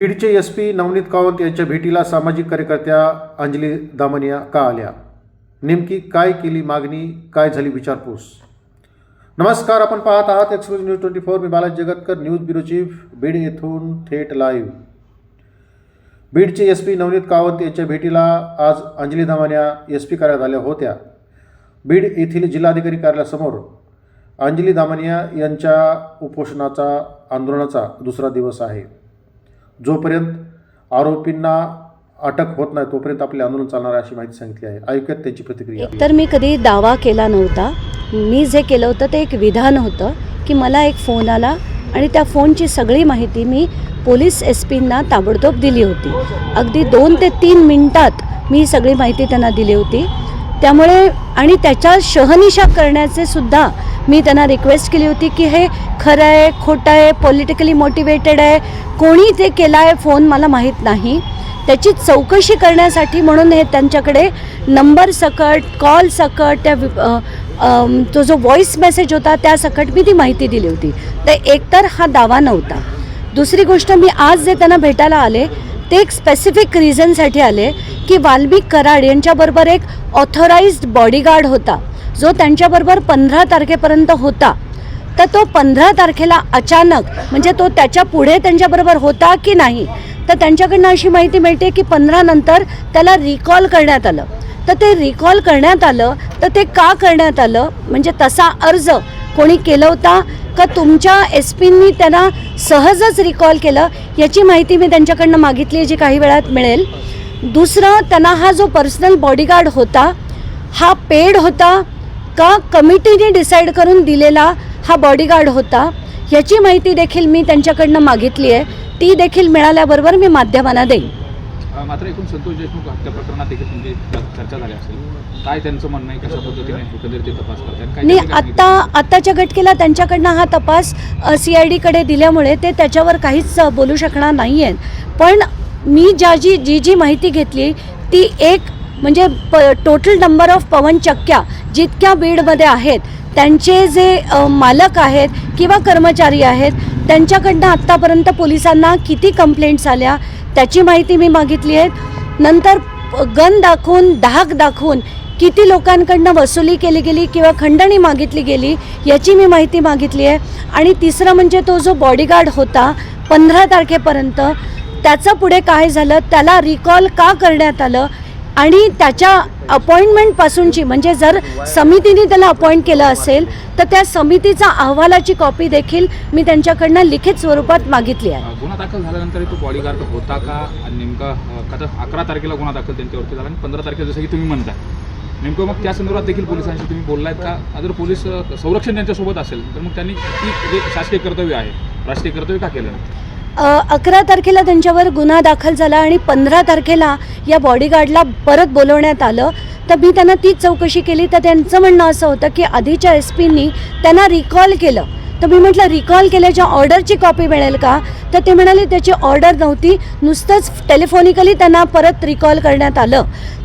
बीडचे S P Navneet Kavant यांच्या भेटीला सामाजिक कार्यकर्त्या अंजली दामनिया का आल्या? नेमकी काय केली मागणी? काय झाली विचारपूस? नमस्कार आपण पाहत आहात एक्सप्रेस न्यूज ट्वेंटी फोर मी Balaji Jagatkar news bureau chief Beed येथून थेट लाईव्ह. बीडचे एस पी नवनीत कावंत यांच्या भेटीला आज अंजली दामानिया एस पी कार्यालयात आल्या होत्या. बीड येथील जिल्हाधिकारी कार्यालयासमोर अंजली दामनिया यांच्या उपोषणाचा आंदोलनाचा दुसरा दिवस आहे. जोपर्यंत आरोपींना अटक होत नाही तोपर्यंत आपले आंदोलन चालणार आहे अशी माहिती सांगितली आहे. ऐकत त्यांची प्रतिक्रिया. तर मी कधी दावा केला नव्हता. मी जे केलं होतं ते एक विधान होतं की मला एक फोन आला आणि त्या फोनची सगळी माहिती मी पोलीस एस पींना ताबडतोब दिली होती. अगदी दोन ते तीन मिनटात मी सगळी माहिती त्यांना दिली होती. त्यामुळे आणि त्याच्या शहनिशा करण्याचे सुद्धा मी त्यांना रिक्वेस्ट केली होती की हे खरं आहे खोटं आहे पॉलिटिकली मोटिवेटेड आहे कोणी ते केला आहे फोन मला माहीत नाही. त्याची चौकशी करण्यासाठी म्हणून हे त्यांच्याकडे नंबर सकट कॉल सकट त्या वि- तो जो व्हॉईस मेसेज होता त्या सकट मी ती माहिती दिली होती. तर एकतर हा दावा नव्हता. दुसरी गोष्ट मी आज जे त्यांना भेटायला आले ते एक स्पेसिफिक रिझनसाठी आले की वाल्मिक कराड यांच्याबरोबर एक ऑथोराईज्ड बॉडीगार्ड होता. जो त्यांच्याबरोबर पंधरा तारखेपर्यंत होता. तर तो पंधरा तारखेला अचानक म्हणजे तो त्याच्या पुढे त्यांच्याबरोबर होता की नाही? तर त्यांच्याकडनं अशी माहिती मिळते की पंधरा नंतर त्याला रिकॉल करण्यात आलं. तर ते रिकॉल करण्यात आलं. तर ते का करण्यात आलं? म्हणजे तसा अर्ज कोणी केलं होता? का तुमच्या एस पींनी त्यांना सहजच रिकॉल केलं? याची माहिती मी त्यांच्याकडनं मागितली आहे जी काही वेळात मिळेल. दुसरं त्यांना हा जो पर्सनल बॉडीगार्ड होता हा पेड होता का कमिटीने डिसाईड करून दिलेला हा बॉडीगार्ड होता? याची माहिती देखील मी त्यांच्याकडनं मागितली आहे. ती देखील मिळाल्याबरोबर मी माध्यमांना देईन. मात्र एकूण संतोष देशमुख हत्या प्रकरणात देखील तुमची चर्चा झाली असेल. काय त्यांचं म्हणणं आहे? कशा पद्धतीने एकंदरीत ते तपास करतात नाही आत्ता आत्ताच्या घटकेला त्यांच्याकडनं हा तपास सी आय डीकडे दिल्यामुळे ते त्याच्यावर काहीच बोलू शकणार नाही आहेत पण मी ज्या जी जी जी माहिती घेतली ती एक म्हणजे प टोटल नंबर ऑफ पवनचक्क्या जितक्या बीडमध्ये आहेत त्यांचे जे मालक आहेत किंवा कर्मचारी आहेत त्यांच्याकडनं आत्तापर्यंत पोलिसांना किती कंप्लेंट्स आल्या त्याची माहिती मी मागितली आहे. नंतर गन दाखवून धाक दाखवून किती लोकांकडनं वसुली केली गेली किंवा खंडणी मागितली गेली याची मी माहिती मागितली आहे. आणि तिसरं म्हणजे तो जो बॉडीगार्ड होता पंधरा तारखेपर्यंत त्याचं पुढे काय झालं त्याला रिकॉल का करण्यात आलं आणि त्याच्या अपॉइंटमेंटपासूनची म्हणजे जर समितीने त्याला अपॉइंट केलं असेल तर त्या समितीचा अहवालाची कॉपी देखील मी त्यांच्याकडनं लिखित स्वरूपात मागितली आहे. गुन्हा दाखल झाल्यानंतर तो बॉडीगार्ड होता का? आणि नेमका अ, अकरा तारखेला गुन्हा दाखल त्यांच्यावरती झाला आणि पंधरा तारखेला जसं की तुम्ही म्हणताय. नेमकं मग त्या संदर्भात देखील पोलिसांशी तुम्ही बोललायत का? जर पोलीस संरक्षण त्यांच्यासोबत असेल तर मग त्यांनी जे शासकीय कर्तव्य आहे राष्ट्रीय कर्तव्य का केलं अकरा तारखेला त्यांच्यावर गुन्हा दाखल झाला आणि पंधरा तारखेला या बॉडीगार्डला परत बोलवण्यात आलं. तर मी त्यांना तीच चौकशी केली. तर त्यांचं म्हणणं असं होतं की आधीच्या एस पींनी त्यांना रिकॉल केलं. तर मी म्हटलं रिकॉल केल्याच्या ऑर्डरची कॉपी मिळेल का? तर ते म्हणाले त्याची ऑर्डर नव्हती. नुसतंच टेलिफोनिकली त्यांना परत रिकॉल करण्यात आलं.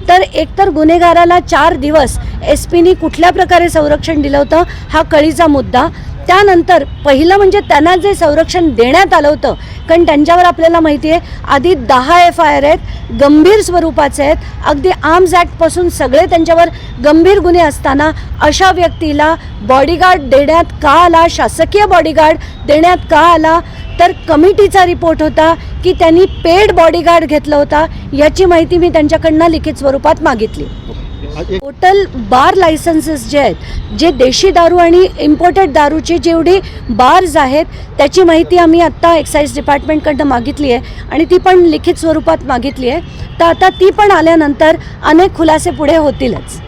तर एकतर गुन्हेगाराला चार दिवस एस पीनी कुठल्या प्रकारे संरक्षण दिलं होतं हा कळीचा मुद्दा. त्यानंतर पहिलं म्हणजे त्यांना जे संरक्षण देण्यात आलं होतं कारण त्यांच्यावर आपल्याला माहिती आहे आधी दहा एफ आय आर आहेत गंभीर स्वरूपाचे आहेत. अगदी आर्म्स ॲक्टपासून सगळे त्यांच्यावर गंभीर गुन्हे असताना अशा व्यक्तीला बॉडीगार्ड देण्यात का आला? शासकीय बॉडीगार्ड देण्यात का आला? तर कमिटीचा रिपोर्ट होता की त्यांनी पेड बॉडीगार्ड घेतला होता याची माहिती मी त्यांच्याकडनं लिखित स्वरूपात मागितली. टोटल बार लायसन्सेस जे आहेत जे देशी दारू आणि इम्पोर्टेड दारूचे जेवढे बार्स आहेत त्याची माहिती आम्ही आत्ता एक्साईज डिपार्टमेंटकडनं मागितली आहे आणि ती पण लिखित स्वरूपात मागितली आहे. तर आता ती पण आल्यानंतर अनेक खुलासे पुढे होतीलच.